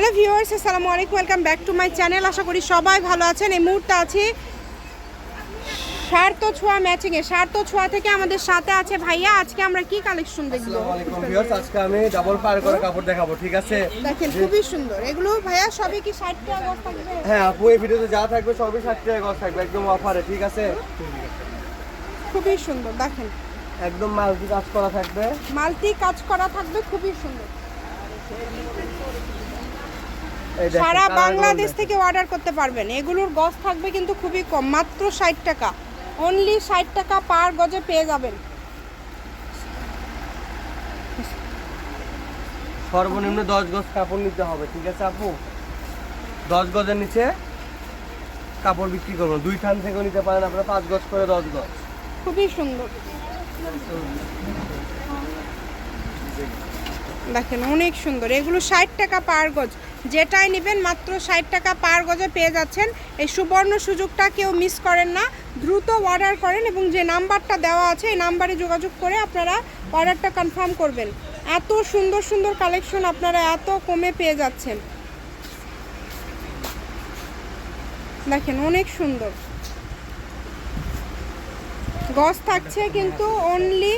Hello viewers আসসালামু আলাইকুম welcome back to my channel. আশা করি সবাই ভালো আছেন। এই মুহূর্তে আছি স্বার্থ ছোঁয়া ম্যাচিং এ। স্বার্থ ছোঁয়া থেকে আমাদের সাথে আছে ভাইয়া। আজকে আমরা কি কালেকশন দেখব? ভিউয়ার্স আজকে আমি ডাবল পার করে কাপড় দেখাবো ঠিক আছে? দেখেন খুবই সুন্দর। এগুলো ভাইয়া সবই কি ষাট টাকা গজ থাকবে? হ্যাঁ আপু এই ভিডিওতে যা থাকবে সবই ষাট টাকা গজ থাকবে একদম অফারে ঠিক আছে? খুবই সুন্দর দেখেন। একদম মাল্টি কাজ করা থাকবে। মাল্টি কাজ করা থাকবে খুবই সুন্দর। সারা বাংলাদেশ থেকে অর্ডার করতে পারবেন। এগুলোর গজ থাকবে কিন্তু খুবই কম মাত্র ষাট টাকা। অনলি ষাট টাকা পার গজে পেয়ে যাবেন। সর্বনিম্ন দশ গজ কাপড় নিতে হবে ঠিক আছে আপু? দশ গজের নিচে কাপড় বিক্রি করব দুই খান থেকেও নিতে পারেন আপনারা পাঁচ গজ করে দশ গজ। খুবই সুন্দর। দেখেন অনেক সুন্দর। এগুলো ষাট টাকা পার গজ। যেটাই নেবেন, মাত্র ষাট টাকা পার গজে পেয়ে যাচ্ছেন। এই সুবর্ণ সুযোগটা কেউ মিস করেন না। দ্রুত অর্ডার করেন এবং যে নাম্বারটা দেওয়া আছে, এই নাম্বারে যোগাযোগ করে আপনারা অর্ডারটা কনফার্ম করবেন। এত সুন্দর সুন্দর কালেকশন আপনারা এত কমে পেয়ে যাচ্ছেন। দেখেন, অনেক সুন্দর। গজ থাকছে কিন্তু অনলি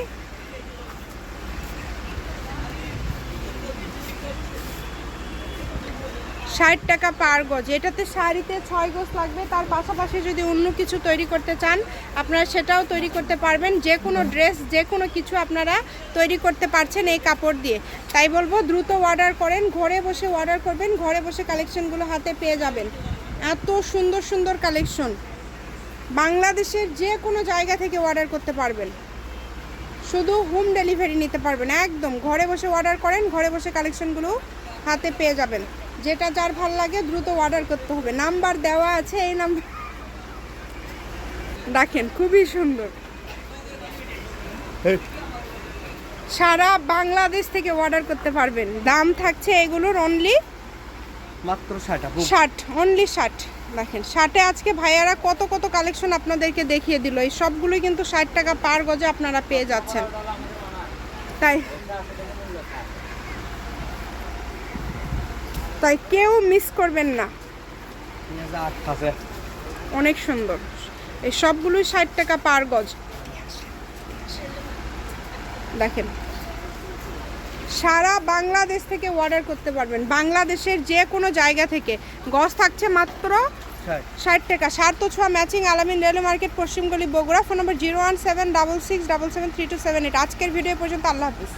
ষাট টাকা পার গজ। এটাতে শাড়িতে ছয় গজ লাগবে। তার পাশাপাশি যদি অন্য কিছু তৈরি করতে চান, আপনারা সেটাও তৈরি করতে পারবেন। যে কোনো ড্রেস, যে কোনো কিছু আপনারা তৈরি করতে পারছেন এই কাপড় দিয়ে। তাই বলব, দ্রুত অর্ডার করেন। ঘরে বসে অর্ডার করবেন। ঘরে বসে কালেকশনগুলো হাতে পেয়ে যাবেন। এত সুন্দর সুন্দর কালেকশন বাংলাদেশের যে কোনো জায়গা থেকে অর্ডার করতে পারবেন। শুধু হোম ডেলিভারি নিতে পারবেন। একদম। ঘরে বসে অর্ডার করেন। ঘরে বসে কালেকশনগুলো হাতে পেয়ে যাবেন। যেটা যার ভালো লাগে দ্রুত অর্ডার করতে হবে। নাম্বার দেওয়া আছে এই নাম্বার দেখেন খুবই সুন্দর। সারা বাংলাদেশ থেকে অর্ডার করতে পারবেন। দাম থাকছে এগুলোর অনলি মাত্র ষাট ষাট অনলি ষাট। দেখেন ষাটে আজকে ভাইয়ারা কত কত কালেকশন আপনাদেরকে দেখিয়ে দিল। এই সবগুলোই কিন্তু ষাট টাকা পার গজে আপনারা পেয়ে যাচ্ছেন। তাই তাই কেউ মিস করবেন না। অনেক সুন্দর। এই সবগুলোই ষাট টাকা পার গজ। দেখেন। সারা বাংলাদেশ থেকে অর্ডার করতে পারবেন। বাংলাদেশের যে কোনো জায়গা থেকে। গজ থাকছে মাত্র ষাট। টাকা। সার্থ ছোঁয়া matching Alamin railway market পশ্চিমগলি Bogura. Phone number zero one seven double six double seven three two seven eight. আজকের ভিডিও পর্যন্ত আল্লাহ হাফিজ।